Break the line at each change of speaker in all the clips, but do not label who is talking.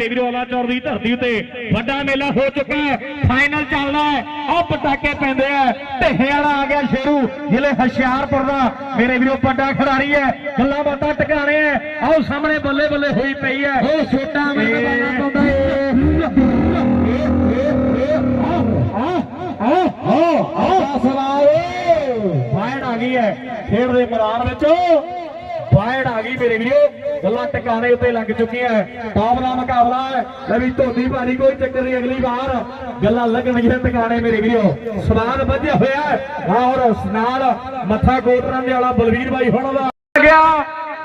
ਮੇਰੇ ਵੀਰੋ ਅਲਾਚੌਰ ਦੀ ਧਰਤੀ ਉਤੇ ਵੱਡਾ ਮੇਲਾ ਹੋ ਚੁੱਕਾ ਹੈ ਫਾਈਨਲ ਚੱਲਦਾ ਹੈ ਆਹ ਪਟਾਕੇ ਪੈਂਦੇ ਆ ਢੇਹੇ ਵਾਲਾ ਆ ਗਿਆ ਸ਼ੇਰੂ ਜ਼ਿਲ੍ਹੇ ਹੁਸ਼ਿਆਰਪੁਰ ਦਾ ਮੇਰੇ ਵੀਰੋ ਵੱਡਾ ਖਿਡਾਰੀ ਹੈ ਗੱਲਾਂ ਬਾਤਾਂ ਟਿਕਾਣੇ ਹੈ ਆਓ ਸਾਹਮਣੇ ਬੱਲੇ ਬੱਲੇ ਹੋਈ ਪਈ ਹੈ ਉਹ ਛੋਟਾ ਮੇਰਾ ਪਾਉਂਦਾ ਫਾਇਰ ਆ ਗਈ ਹੈ ਖੇਡ ਦੇ ਮੈਦਾਨ ਵਿੱਚ ਫਾਇਰ ਆ ਗਈ ਮੇਰੇ ਵੀਰੋ। ਗੱਲਾਂ ਟਿਕਾਣੇ ਉੱਤੇ ਲੱਗ ਚੁੱਕੀਆਂ। ਟੌਪ ਮੁਕਾਬਲਾ ਹੈ। ਲੈ ਵੀ ਧੋਨੀ ਭਾਰੀ ਕੋਈ ਚੱਕਰ ਨਹੀਂ ਅਗਲੀ ਵਾਰ। ਗੱਲਾਂ ਲੱਗਣਗੀਆਂ ਟਿਕਾਣੇ ਮੇਰੇ ਵੀਰੋ। ਸਵਾਦ ਵਧਿਆ ਹੋਇਆ ਔਰ ਨਾਲ ਮੱਥਾ ਕੋਟਰਾਂ ਦੇ ਵਾਲਾ ਬਲਵੀਰ ਬਾਈ ਹੁਣ ਉਹਦਾ ਗਿਆ।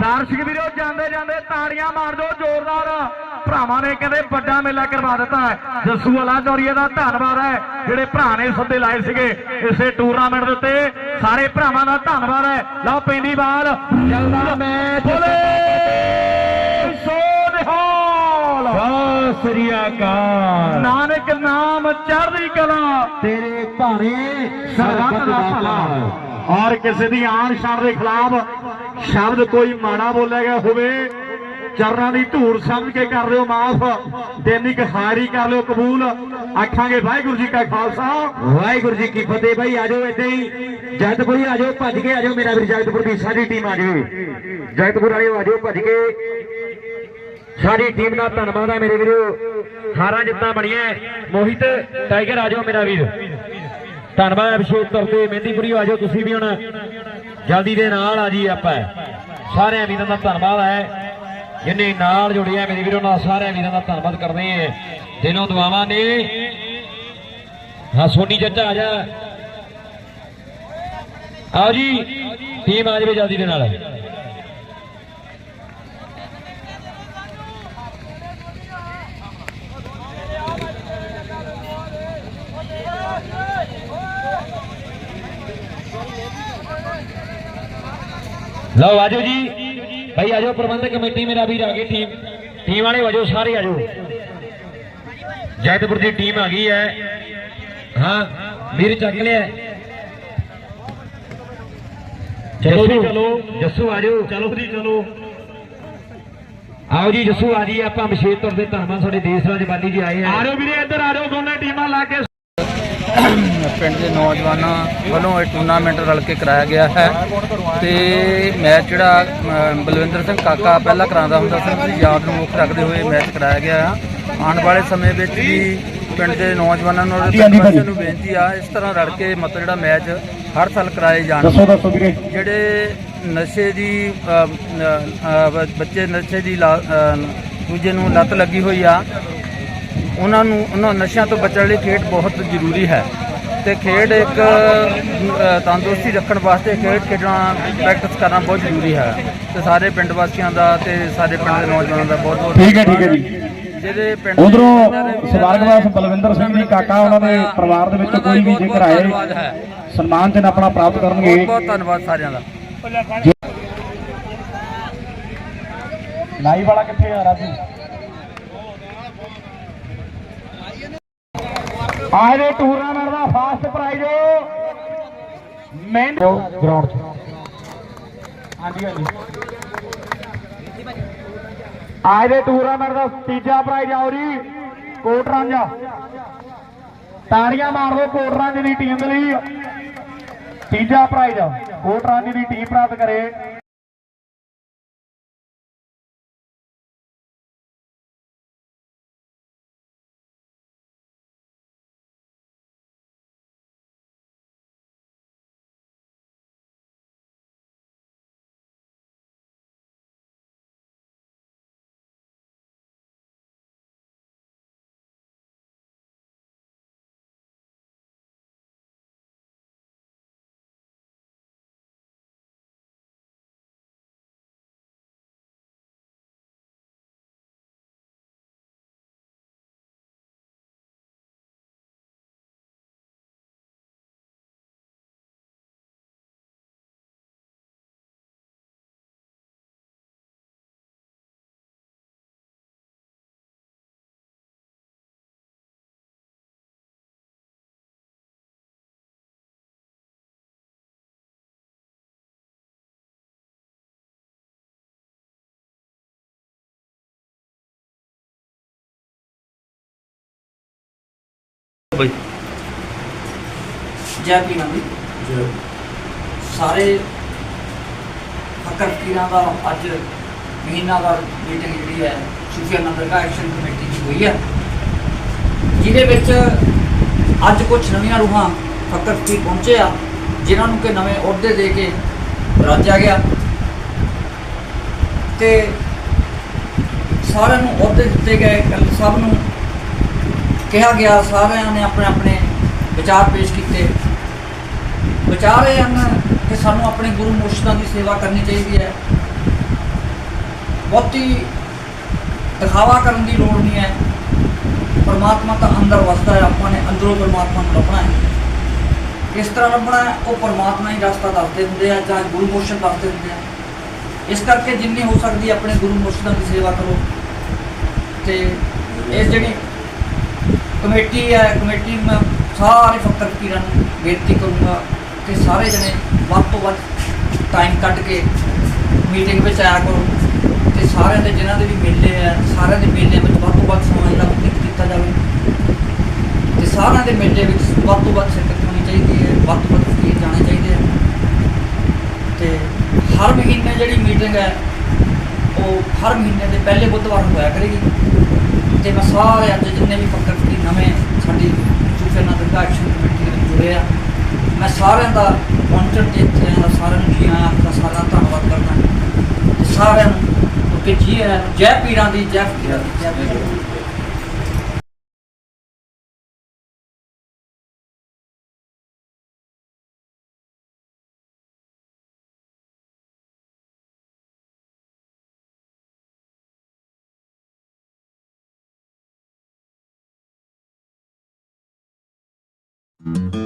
ਦਰਸ਼ਕ ਵੀਰੋ ਜਾਂਦੇ ਜਾਂਦੇ ਤਾੜੀਆਂ ਮਾਰ ਦਿਓ, ਜ਼ੋਰਦਾਰ। ਭਰਾਵਾਂ ਨੇ ਕਹਿੰਦੇ ਵੱਡਾ ਮੇਲਾ ਕਰਵਾ ਦਿੱਤਾ ਹੈ। ਜੱਸੂ ਵਾਲਾ ਚੌਰੀਏ ਦਾ ਧੰਨਵਾਦ ਹੈ। ਜਿਹੜੇ ਭਰਾ ਨੇ ਸੱਦੇ ਲਾਏ ਸੀਗੇ ਇਸੇ ਟੂਰਨਾਮੈਂਟ ਦੇ ਉੱਤੇ ਸਾਰੇ ਭਰਾਵਾਂ ਦਾ ਧੰਨਵਾਦ ਹੈ। ਲਓ ਪੈਂਦੀ ਬਾਲ। ਚੱਲਦਾ ਮੈਚ। ਬੋਲੇ! ਸੋ ਨਿਹਾਲ ਸਤਿ ਸ੍ਰੀ ਅਕਾਲ। ਨਾਨਕ ਨਾਮ ਚੜ੍ਹਦੀ ਕਲਾ। ਤੇਰੇ ਭਾਣੇ ਸਰਬੱਤ ਦਾ ਭਲਾ। ਔਰ ਕਿਸੇ ਦੀ ਆਨ ਸ਼ਾਨ ਦੇ ਖਿਲਾਫ ਸ਼ਬਦ ਕੋਈ ਮਾੜਾ ਬੋਲਿਆ ਗਿਆ ਹੋਵੇ ਚਰਨਾਂ ਦੀ ਧੂੜ ਸਮਝ ਕੇ ਕਰ ਲਿਓ ਮਾਫ, ਦੇਨੀ ਹਾਰੀ ਕਰ ਲਿਓ ਕਬੂਲ। ਆਖਾਂਗੇ ਵਾਹਿਗੁਰੂ ਜੀ ਕਾ ਖਾਲਸਾ।
ਵਾਹਿਗੁਰੂ ਜੀ ਕੀ ਫਤਿਹ ਭਾਈ ਆਜੋ ਏਦਾਂ ਹੀ। ਜਗਤਪੁਰੀ ਆਜੋ ਭੱਜ ਕੇ ਆਜੋ ਮੇਰਾ ਵੀਰ ਜਗਤਪੁਰ ਦੀ ਸਾਰੀ ਟੀਮ ਆਜੋ ਜਗਤਪੁਰ ਵਾਲਿਓ ਆਜੋ ਭੱਜ ਕੇ। ਸਾਰੀ ਟੀਮ ਦਾ ਧੰਨਵਾਦ ਹੈ ਮੇਰੇ ਵੀਰੋ। ਹਾਰਾਂ ਜਿੱਤਾਂ ਬਣੀਆਂ ਮੋਹਿਤ ਟਾਈਗਰ ਆਜੋ ਮੇਰਾ ਵੀਰ। ਧੰਨਵਾਦ ਅਭਿਸ਼ੇਕ ਤੌਰ ਤੇ। ਮਹਿੰਦੀਪੁਰੀ ਆਜੋ ਤੁਸੀਂ ਵੀ ਹੁਣ। ਜਲਦੀ ਦੇ ਨਾਲ ਆ ਜੀ ਆਪਾਂ। ਸਾਰਿਆਂ ਵੀਰਾਂ ਦਾ ਧੰਨਵਾਦ ਹੈ ਜਿਨੇ ਨਾਲ ਜੁੜੇ ਆ ਮੇਰੇ ਵੀਰੋ, ਨਾਲ ਸਾਰਿਆਂ ਵੀਰਾਂ ਦਾ ਧੰਨਵਾਦ ਕਰਦੇ ਆ ਦਿਲੋਂ ਦੁਆਵਾਂ ਨੇ। ਹਾਂ, ਸੋਨੀ ਜੱਟਾ ਆ ਜਾ। ਆਓ ਜੀ ਟੀਮ ਆ ਜਾਵੇ ਜਲਦੀ ਦੇ ਨਾਲ। ਲਓ ਆਜੋ ਜੀ। ਭਾਈ ਆਜੋ ਪ੍ਰਬੰਧਕ ਕਮੇਟੀ ਮੇਰਾ ਵੀਰ ਆ ਗਈ ਟੀਮ ਟੀਮ ਵਾਲੇ ਆਜੋ ਸਾਰੇ ਆਜੋ ਜੈਤਪੁਰ ਦੀ ਟੀਮ ਆ ਗਈ ਹੈ ਹਾਂ ਵੀਰ ਚੱਕ ਲਿਆ ਚਲੋ ਜੀ ਚਲੋ ਜੱਸੂ ਆਜੋ
ਚਲੋ ਜੀ ਚਲੋ
ਆਓ ਜੀ ਜੱਸੂ ਆ ਜੀ ਆਪਾਂ ਵਿਸ਼ੇਸ਼ ਤੌਰ ਤੇ ਧੰਨਵਾਦ ਸਾਡੇ ਦੇਸ਼ ਰਾਜ ਬਾਲੀ ਜੀ ਆਏ ਆ।
ਆ ਜਾਓ ਵੀਰੇ ਇੱਧਰ ਆ ਜਾਓ ਦੋਨੇ ਟੀਮਾਂ ਲਾ ਕੇ।
ਪਿੰਡ ਦੇ ਨੌਜਵਾਨਾਂ ਵੱਲੋਂ ਇਹ ਟੂਰਨਾਮੈਂਟ ਰਲ ਕੇ ਕਰਾਇਆ ਗਿਆ ਹੈ। ਤੇ ਮੈਚ ਜਿਹੜਾ ਬਲਵਿੰਦਰ ਸਿੰਘ ਕਾਕਾ ਪਹਿਲਾਂ ਕਰਾਉਂਦਾ ਹੁੰਦਾ ਸੀ ਉਹਦੀ ਯਾਦ ਨੂੰ ਮੁੱਖ ਰੱਖਦੇ ਹੋਏ ਮੈਚ ਕਰਾਇਆ ਗਿਆ ਆ ਆਉਣ ਵਾਲੇ ਸਮੇਂ ਵਿੱਚ ਵੀ ਪਿੰਡ ਦੇ ਨੌਜਵਾਨਾਂ ਨੂੰ ਨੂੰ ਬੇਨਤੀ ਆ ਇਸ ਤਰ੍ਹਾਂ ਰਲ ਕੇ ਮਤਲਬ ਜਿਹੜਾ ਮੈਚ ਹਰ ਸਾਲ ਕਰਾਏ ਜਾਣ। ਜਿਹੜੇ ਨਸ਼ੇ ਦੀ ਬੱਚੇ ਨਸ਼ੇ ਦੀ ਦੂਜੇ ਨੂੰ ਲੱਤ ਲੱਗੀ ਹੋਈ ਆ ਉਹਨਾਂ ਨੂੰ ਉਹਨਾਂ ਨਸ਼ਿਆਂ ਤੋਂ ਬਚਣ ਲਈ ਖੇਡ ਬਹੁਤ ਜ਼ਰੂਰੀ ਹੈ। ਤੇ ਖੇਡ ਇੱਕ ਤੰਦਰੁਸਤੀ ਰੱਖਣ ਵਾਸਤੇ ਖੇਡ ਖੇਡਣਾ ਪ੍ਰੈਕਟਿਸ ਕਰਨਾ ਬਹੁਤ ਜ਼ਰੂਰੀ ਹੈ। ਤੇ ਸਾਰੇ ਪਿੰਡ ਵਾਸੀਆਂ ਦਾ ਤੇ ਸਾਰੇ ਪਿੰਡ ਦੇ ਨੌਜਵਾਨਾਂ ਦਾ ਬਹੁਤ ਬਹੁਤ
ਠੀਕ ਹੈ ਠੀਕ ਹੈ ਜੀ।
ਜਿਹਦੇ ਪਿੰਡ
ਉਧਰੋਂ ਸਵਾਰਗਵਾਸ ਬਲਵਿੰਦਰ ਸਿੰਘ ਜੀ ਕਾਕਾ ਉਹਨਾਂ ਦੇ ਪਰਿਵਾਰ ਦੇ ਵਿੱਚੋਂ ਕੋਈ ਵੀ ਜੇਕਰ ਆਏ ਸਨਮਾਨ ਚਿੰਨ੍ਹ ਆਪਣਾ ਪ੍ਰਾਪਤ ਕਰਨਗੇ।
ਬਹੁਤ ਬਹੁਤ ਧੰਨਵਾਦ ਸਾਰਿਆਂ ਦਾ।
ਲਾਈਵ ਵਾਲਾ ਕਿੱਥੇ ਆ ਰਾਜੂ? ਦੇ ਟੂਰਨਾਮੈਂਟ ਦਾ ਫਾਸਟ ਪ੍ਰਾਈਜ਼ ਮੈਨ ਗਰਾਊਂਡ ਹਾਂਜੀ ਹਾਂਜੀ। ਆਹ ਦੇ ਟੂਰਨਾਮੈਂਟ ਦਾ ਤੀਜਾ ਪ੍ਰਾਈਜ਼ ਆਓ ਜੀ ਕੋਟ ਰਾਂਝਾ ਤਾੜੀਆਂ ਮਾਰ ਦਿਓ ਕੋਟ ਰਾਂਝੇ ਦੀ ਟੀਮ ਦੇ ਲਈ। ਤੀਜਾ ਪ੍ਰਾਈਜ਼ ਕੋਟ ਰਾਂਝੇ ਦੀ ਟੀਮ ਪ੍ਰਾਪਤ ਕਰੇ।
ਬਈ।
ਜੈ ਪੀਣਾ ਵੀ ਸਾਰੇ ਫਕਰ ਫਕੀਰਾਂ ਦਾ ਅੱਜ ਮਹੀਨਾ ਦਾ ਮੀਟਿੰਗ ਜਿਹੜੀ ਹੈ ਸੂਫੀਆ ਨੰਦਰਗਾ ਐਕਸ਼ਨ ਕਮੇਟੀ ਦੀ ਹੋਈ ਹੈ। ਜਿਹਦੇ ਵਿੱਚ ਅੱਜ ਕੁਝ ਨਵੀਆਂ ਰੂਹਾਂ ਫਕਰ ਫਕੀਰ ਪਹੁੰਚੇ ਆ ਜਿਨ੍ਹਾਂ ਨੂੰ ਕਿ ਨਵੇਂ ਅਹੁਦੇ ਦੇ ਕੇ ਰਾਜਿਆ ਗਿਆ। ਤੇ ਸਾਰਿਆਂ ਨੂੰ ਅਹੁਦੇ ਦਿੱਤੇ ਗਏ ਕੱਲ ਸਭ ਨੂੰ ਕਿਹਾ ਗਿਆ, ਸਾਰਿਆਂ ਨੇ ਆਪਣੇ ਆਪਣੇ ਵਿਚਾਰ ਪੇਸ਼ ਕੀਤੇ। ਵਿਚਾਰ ਇਹ ਹਨ ਕਿ ਸਾਨੂੰ ਆਪਣੇ ਗੁਰੂ ਮੁਰਸ਼ਿਦਾਂ ਦੀ ਸੇਵਾ ਕਰਨੀ ਚਾਹੀਦੀ ਹੈ। ਬਹੁਤੀ ਦਿਖਾਵਾ ਕਰਨ ਦੀ ਲੋੜ ਨਹੀਂ ਹੈ। ਪਰਮਾਤਮਾ ਤਾਂ ਅੰਦਰ ਵਸਦਾ ਹੈ, ਆਪਾਂ ਨੇ ਅੰਦਰੋਂ ਪਰਮਾਤਮਾ ਨੂੰ ਲੱਭਣਾ ਹੈ। ਕਿਸ ਤਰ੍ਹਾਂ ਲੱਭਣਾ ਹੈ, ਉਹ ਪਰਮਾਤਮਾ ਹੀ ਰਸਤਾ ਦੱਸਦੇ ਹੁੰਦੇ ਆ ਜਾਂ ਗੁਰੂ ਮੁਰਸ਼ਿਦ ਦੱਸਦੇ ਹੁੰਦੇ ਆ। ਇਸ ਕਰਕੇ ਜਿੰਨੀ ਹੋ ਸਕਦੀ ਆਪਣੇ ਗੁਰੂ ਮੁਰਸ਼ਿਦਾਂ ਦੀ ਸੇਵਾ ਕਰੋ। ਤੇ ਇਹ ਜਿਹੜੀ ਕਮੇਟੀ ਹੈ, ਕਮੇਟੀ ਮੈਂ ਸਾਰੇ ਫਕਰ ਪੀਰਾਂ ਨੂੰ ਬੇਨਤੀ ਕਰੂੰਗਾ ਕਿ ਸਾਰੇ ਜਣੇ ਵੱਧ ਤੋਂ ਵੱਧ ਟਾਈਮ ਕੱਢ ਕੇ ਮੀਟਿੰਗ ਵਿੱਚ ਆਇਆ ਕਰੋ ਤੇ ਸਾਰਿਆਂ ਦੇ ਜਿਨ੍ਹਾਂ ਦੇ ਵੀ ਮੇਲੇ ਆ, ਸਾਰਿਆਂ ਦੇ ਮੇਲੇ ਵਿੱਚ ਵੱਧ ਤੋਂ ਵੱਧ ਸਮਾਨ ਜਿਹੜਾ ਬਤੀਤ ਕੀਤਾ ਜਾਵੇ। ਤੇ ਸਾਰਿਆਂ ਦੇ ਮੇਲੇ ਵਿੱਚ ਵੱਧ ਤੋਂ ਵੱਧ ਸ਼ਿਰਕਤ ਹੋਣੀ ਚਾਹੀਦੀ ਹੈ, ਵੱਧ ਤੋਂ ਵੱਧ ਫਕੀਰ ਜਾਣੇ ਚਾਹੀਦੇ ਆ ਤੇ ਹਰ ਮਹੀਨੇ ਜਿਹੜੀ ਮੀਟਿੰਗ ਹੈ, ਉਹ ਹਰ ਮਹੀਨੇ ਦੇ ਪਹਿਲੇ ਬੁੱਧਵਾਰ ਨੂੰ ਹੋਇਆ ਕਰੇਗੀ। ਤੇ ਮੈਂ ਸਾਰੇ ਅੱਜ ਜਿੰਨੇ ਵੀ ਫਕਰ ਨਵੇਂ ਸਾਡੀ ਸੂਫੇ ਨਾਲ ਐਕਸ਼ਨ ਕਮੇਟੀ ਦੇ ਜੁੜੇ ਆ ਮੈਂ ਸਾਰਿਆਂ ਦਾ ਪਹੁੰਚਣ ਤੇ ਇੱਥੇ ਆਇਆ ਸਾਰਿਆਂ ਨੂੰ ਜੀ ਆਇਆਂ ਦਾ ਸਾਰਿਆਂ ਦਾ ਧੰਨਵਾਦ ਕਰਦਾ। ਤੇ ਸਾਰਿਆਂ ਨੂੰ ਕਿ ਜੀ ਆਇਆਂ ਜੈ ਪੀਰਾਂ ਦੀ ਜੈ ਫਕੀਰਾਂ ਦੀ ਜੈ ਪੀਰਾਂ ਦੀ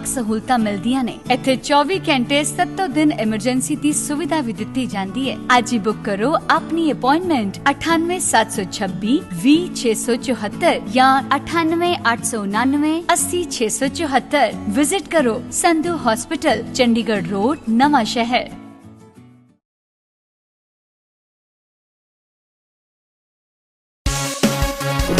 ਸਹੂਲਤਾਂ ਮਿਲਦੀਆਂ ਨੇ ਇੱਥੇ 24 ਘੰਟੇ 7 ਦਿਨ ਐਮਰਜੈਂਸੀ ਦੀ ਸੁਵਿਧਾ ਵੀ ਦਿੱਤੀ ਜਾਂਦੀ ਹੈ ਅੱਜ ਹੀ ਬੁੱਕ ਕਰੋ ਆਪਣੀ ਅਪਾਇੰਟਮੈਂਟ 98726 20674 ਜਾਂ 98899 80674 ਵਿਜ਼ਿਟ ਕਰੋ ਸੰਧੂ ਹਸਪੀਟਲ ਚੰਡੀਗੜ੍ਹ ਰੋਡ ਨਵਾਂ